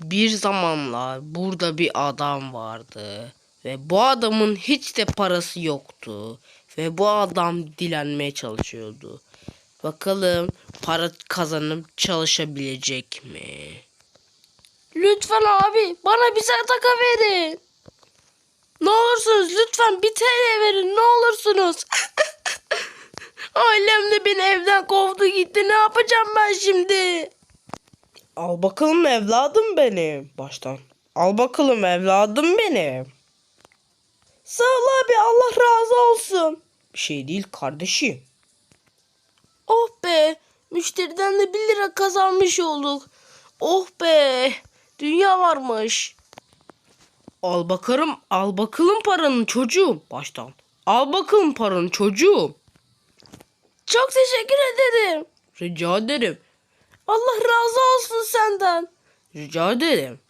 Bir zamanlar burada bir adam vardı ve bu adamın hiç de parası yoktu ve bu adam dilenmeye çalışıyordu. Bakalım para kazanıp çalışabilecek mi? Lütfen abi bana bir sadaka verin. Ne olursunuz lütfen bir TL verin ne olursunuz. Ailem de beni evden kovdu gitti ne yapacağım ben şimdi? Al bakalım evladım benim. Baştan. Al bakalım evladım benim. Sağ ol abi Allah razı olsun. Bir şey değil kardeşim. Oh be müşteriden de 1 lira kazanmış olduk. Oh be dünya varmış. Al bakalım al bakalım paranı çocuğum. Baştan. Al bakalım paranı çocuğum. Çok teşekkür ederim. Rica ederim. Allah razı olsun senden. Rica ederim.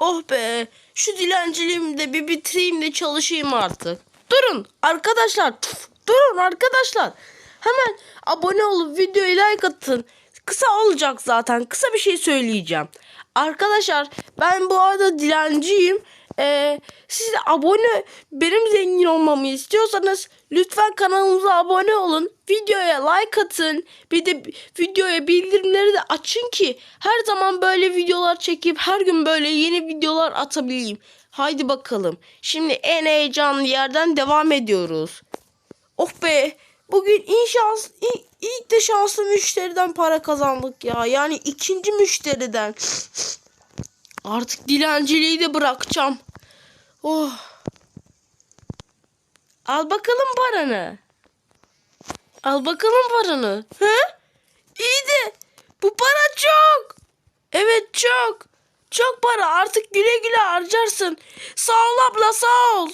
Oh be, şu dilenciliğimi de bir bitireyim de çalışayım artık. Durun arkadaşlar, tuf, durun arkadaşlar. Hemen abone olup videoyu like atın. Kısa olacak zaten, kısa bir şey söyleyeceğim. Arkadaşlar ben bu arada dilenciyim. Ee, siz de abone benim zengin olmamı istiyorsanız lütfen kanalımıza abone olun. Videoya like atın. Bir de videoya bildirimleri de açın ki her zaman böyle videolar çekip her gün böyle yeni videolar atabileyim. Haydi bakalım. Şimdi en heyecanlı yerden devam ediyoruz. Oh be. Bugün inşaat ilk, ilk de şanslı müşteriden para kazandık ya. Yani ikinci müşteriden. Artık dilenciliği de bırakacağım. Oh. Al bakalım paranı. Al bakalım paranı. He? İyi de bu para çok. Evet çok. Çok para artık güle güle harcarsın. Sağ ol abla sağ ol.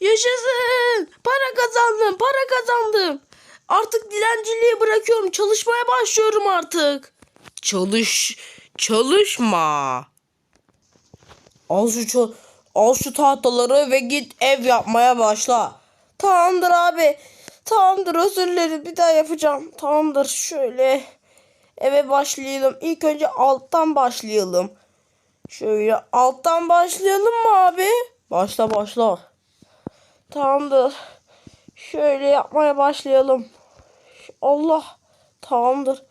Yaşasın. Para kazandım para kazandım. Artık dilenciliği bırakıyorum. Çalışmaya başlıyorum artık. Çalış. Çalışma. Al şu al şu tahtaları ve git ev yapmaya başla. Tamamdır abi. Tamamdır özür dilerim. Bir daha yapacağım. Tamamdır şöyle eve başlayalım. İlk önce alttan başlayalım. Şöyle alttan başlayalım mı abi? Başla başla. Tamamdır. Şöyle yapmaya başlayalım. Allah. Tamamdır.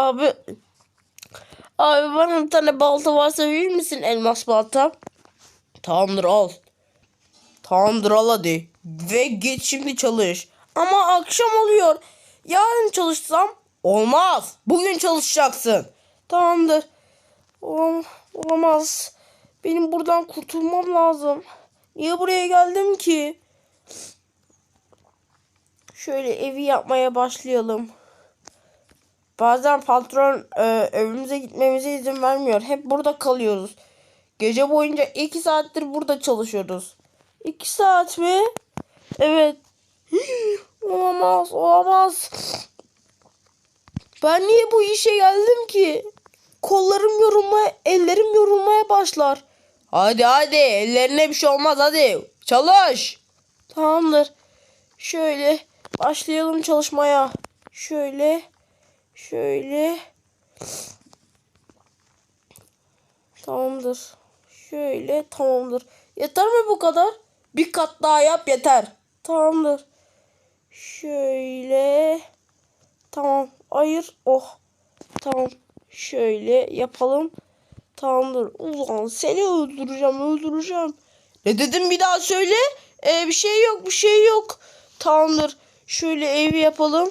Abi. Abi bana bir tane balta varsa verir misin elmas balta? Tamamdır al. Tamamdır al hadi. Ve git şimdi çalış. Ama akşam oluyor. Yarın çalışsam? Olmaz. Bugün çalışacaksın. Tamamdır. Olam olamaz. Benim buradan kurtulmam lazım. Niye buraya geldim ki? Şöyle evi yapmaya başlayalım. Bazen patron e, evimize gitmemize izin vermiyor. Hep burada kalıyoruz. Gece boyunca iki saattir burada çalışıyoruz. İki saat mi? Evet. olamaz, olamaz. Ben niye bu işe geldim ki? Kollarım yorulmaya, ellerim yorulmaya başlar. Hadi hadi, ellerine bir şey olmaz hadi. Çalış. Tamamdır. Şöyle başlayalım çalışmaya. Şöyle. Şöyle. Tamamdır. Şöyle tamamdır. Yeter mi bu kadar? Bir kat daha yap yeter. Tamamdır. Şöyle. Tamam. Ayır. Oh. Tamam. Şöyle yapalım. Tamamdır. Ulan seni öldüreceğim öldüreceğim. Ne dedim bir daha söyle. Ee, bir şey yok bir şey yok. Tamamdır. Şöyle evi yapalım.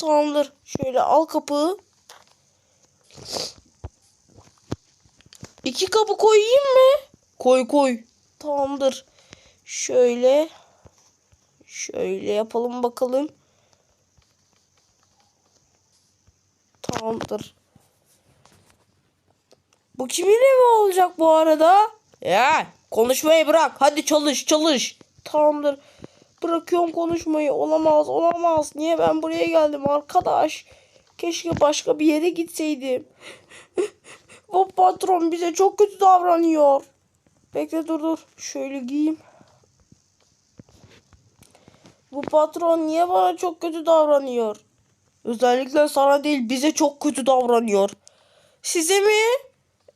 Tamamdır. Şöyle al kapıyı. İki kapı koyayım mı? Koy koy. Tamamdır. Şöyle. Şöyle yapalım bakalım. Tamamdır. Bu kimin evi olacak bu arada? Ya konuşmayı bırak. Hadi çalış çalış. Tamamdır. Bırakıyorum konuşmayı. Olamaz olamaz. Niye ben buraya geldim arkadaş? Keşke başka bir yere gitseydim. Bu patron bize çok kötü davranıyor. Bekle dur dur. Şöyle giyeyim. Bu patron niye bana çok kötü davranıyor? Özellikle sana değil bize çok kötü davranıyor. Size mi?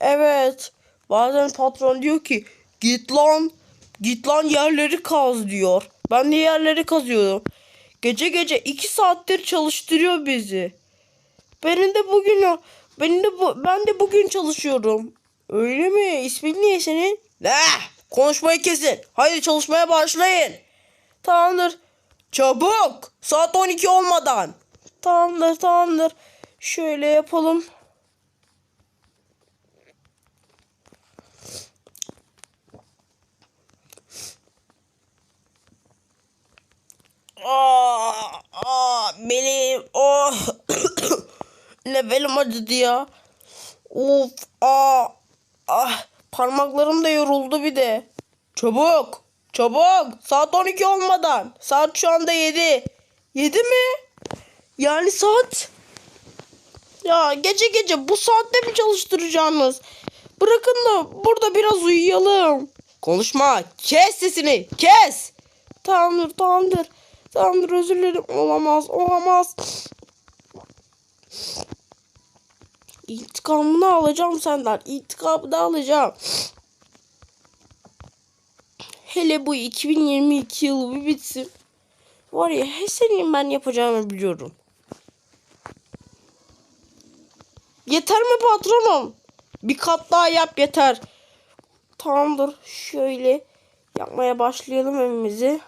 Evet. Bazen patron diyor ki git lan git lan yerleri kaz diyor. Ben de yerleri kazıyorum. Gece gece iki saattir çalıştırıyor bizi. Benim de bugün benim de bu, ben de bugün çalışıyorum. Öyle mi? İsmin niye senin? Ne? Konuşmayı kesin. Haydi çalışmaya başlayın. Tamamdır. Çabuk. Saat 12 olmadan. Tamamdır tamamdır. Şöyle yapalım. Aa, aa, benim oh ne belim acıdı ya. Of aa, ah parmaklarım da yoruldu bir de. Çabuk çabuk saat 12 olmadan saat şu anda 7. 7 mi? Yani saat ya gece gece bu saatte mi çalıştıracaksınız? Bırakın da burada biraz uyuyalım. Konuşma. Kes sesini. Kes. Tamamdır tamamdır. Tamamdır özür dilerim. Olamaz olamaz. İntikamını alacağım senden. İntikamını alacağım. Hele bu 2022 yılı bir bitsin. Var ya he senin ben yapacağımı biliyorum. Yeter mi patronum? Bir kat daha yap yeter. Tamamdır. Şöyle yapmaya başlayalım evimizi.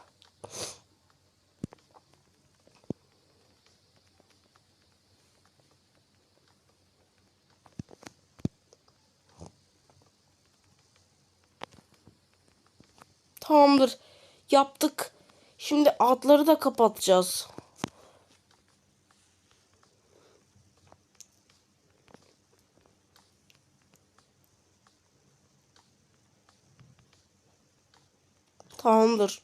Tamamdır. Yaptık. Şimdi adları da kapatacağız. Tamamdır.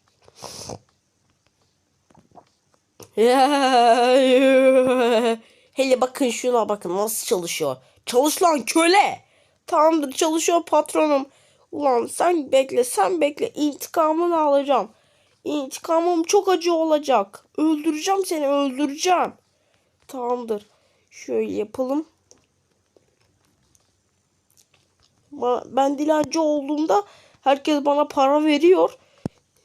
Hele bakın şuna bakın nasıl çalışıyor. Çalış lan köle. Tamamdır çalışıyor patronum. Ulan sen bekle sen bekle intikamını alacağım. İntikamım çok acı olacak. Öldüreceğim seni öldüreceğim. Tamamdır. Şöyle yapalım. Ben dilenci olduğumda herkes bana para veriyor.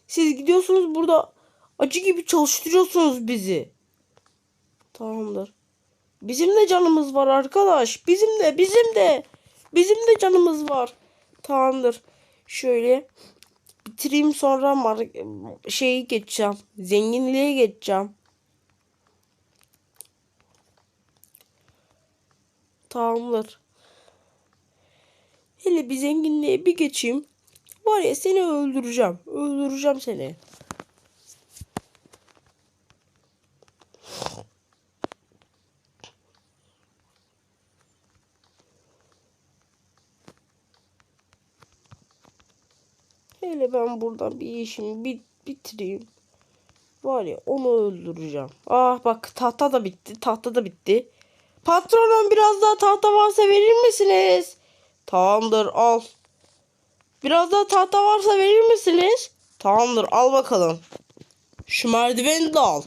Siz gidiyorsunuz burada acı gibi çalıştırıyorsunuz bizi. Tamamdır. Bizim de canımız var arkadaş. Bizim de bizim de. Bizim de canımız var. Tamamdır. Şöyle bitireyim sonra şeyi geçeceğim. Zenginliğe geçeceğim. Tamamdır. Hele bir zenginliğe bir geçeyim. Var ya seni öldüreceğim. Öldüreceğim seni. Ben buradan bir işimi bir bitireyim. Var ya onu öldüreceğim. Ah bak tahta da bitti. Tahta da bitti. Patronum biraz daha tahta varsa verir misiniz? Tamamdır al. Biraz daha tahta varsa verir misiniz? Tamamdır al bakalım. Şu merdiveni de al.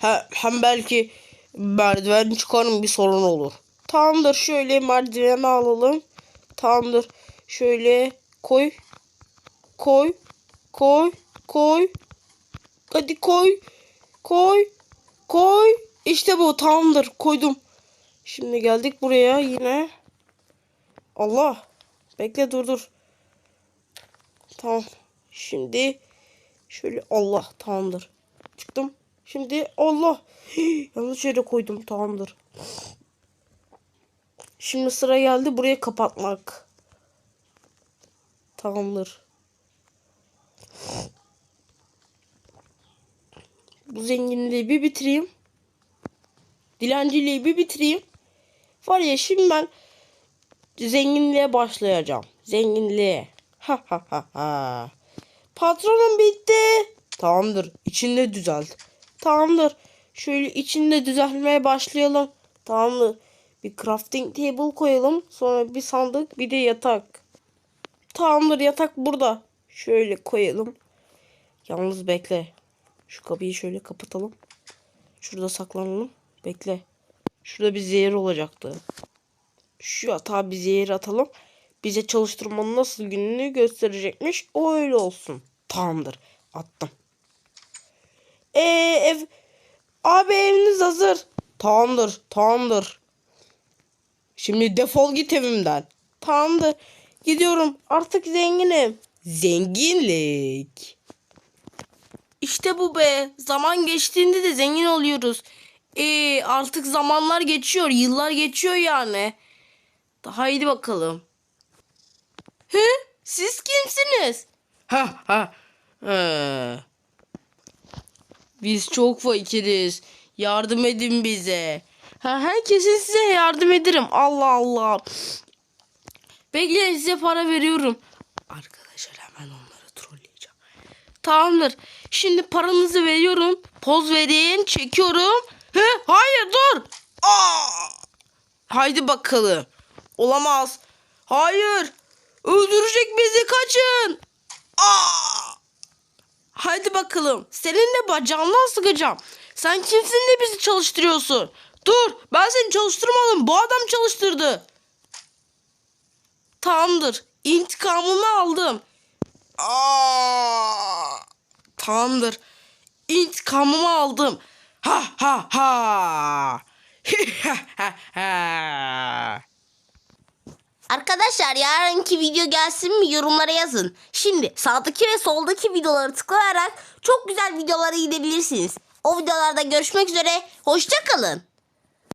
He, hem belki merdiven çıkarım bir sorun olur. Tamamdır şöyle merdiveni alalım. Tamamdır. Şöyle koy. Koy. Koy. Koy. Hadi koy. Koy. Koy. İşte bu tamamdır koydum. Şimdi geldik buraya yine. Allah. Bekle dur dur. Tamam. Şimdi şöyle Allah tamamdır. Çıktım. Şimdi Allah. Yanlış yere koydum tamamdır. Şimdi sıra geldi burayı kapatmak. Tamamdır. Bu zenginliği bir bitireyim. Dilenciliği bir bitireyim. Var ya şimdi ben zenginliğe başlayacağım. Zenginliğe. Patronum bitti. Tamamdır. İçinde düzelt. Tamamdır. Şöyle içinde düzeltmeye başlayalım. Tamamdır. Bir crafting table koyalım. Sonra bir sandık bir de yatak. Tamamdır yatak burada. Şöyle koyalım. Yalnız bekle. Şu kapıyı şöyle kapatalım. Şurada saklanalım. Bekle. Şurada bir zehir olacaktı. Şu yatağa bir zehir atalım. Bize çalıştırmanın nasıl gününü gösterecekmiş. O öyle olsun. Tamamdır. Attım. Ee, ev... Abi eviniz hazır. Tamamdır. Tamamdır. Şimdi defol git evimden. Tamamdır. Gidiyorum. Artık zenginim. Zenginlik. İşte bu be. Zaman geçtiğinde de zengin oluyoruz. Ee, artık zamanlar geçiyor. Yıllar geçiyor yani. Haydi bakalım. He? Siz kimsiniz? Ha ha. He. Biz çok fakiriz. Yardım edin bize. Ha, herkesin size yardım ederim. Allah Allah. Bekleyin size para veriyorum. Arkadaşlar hemen onları trolleyeceğim. Tamamdır. Şimdi paranızı veriyorum. Poz verin. Çekiyorum. He, hayır dur. Aa! Haydi bakalım. Olamaz. Hayır. Öldürecek bizi kaçın. Aa! Haydi bakalım. Seninle bacağından sıkacağım. Sen kimsin de bizi çalıştırıyorsun? Dur ben seni çalıştırmadım. Bu adam çalıştırdı. Tamamdır. İntikamımı aldım. Aa! Tamamdır. İntikamımı aldım. Ha ha ha. Arkadaşlar yarınki video gelsin mi yorumlara yazın. Şimdi sağdaki ve soldaki videoları tıklayarak çok güzel videolara gidebilirsiniz. O videolarda görüşmek üzere. Hoşçakalın.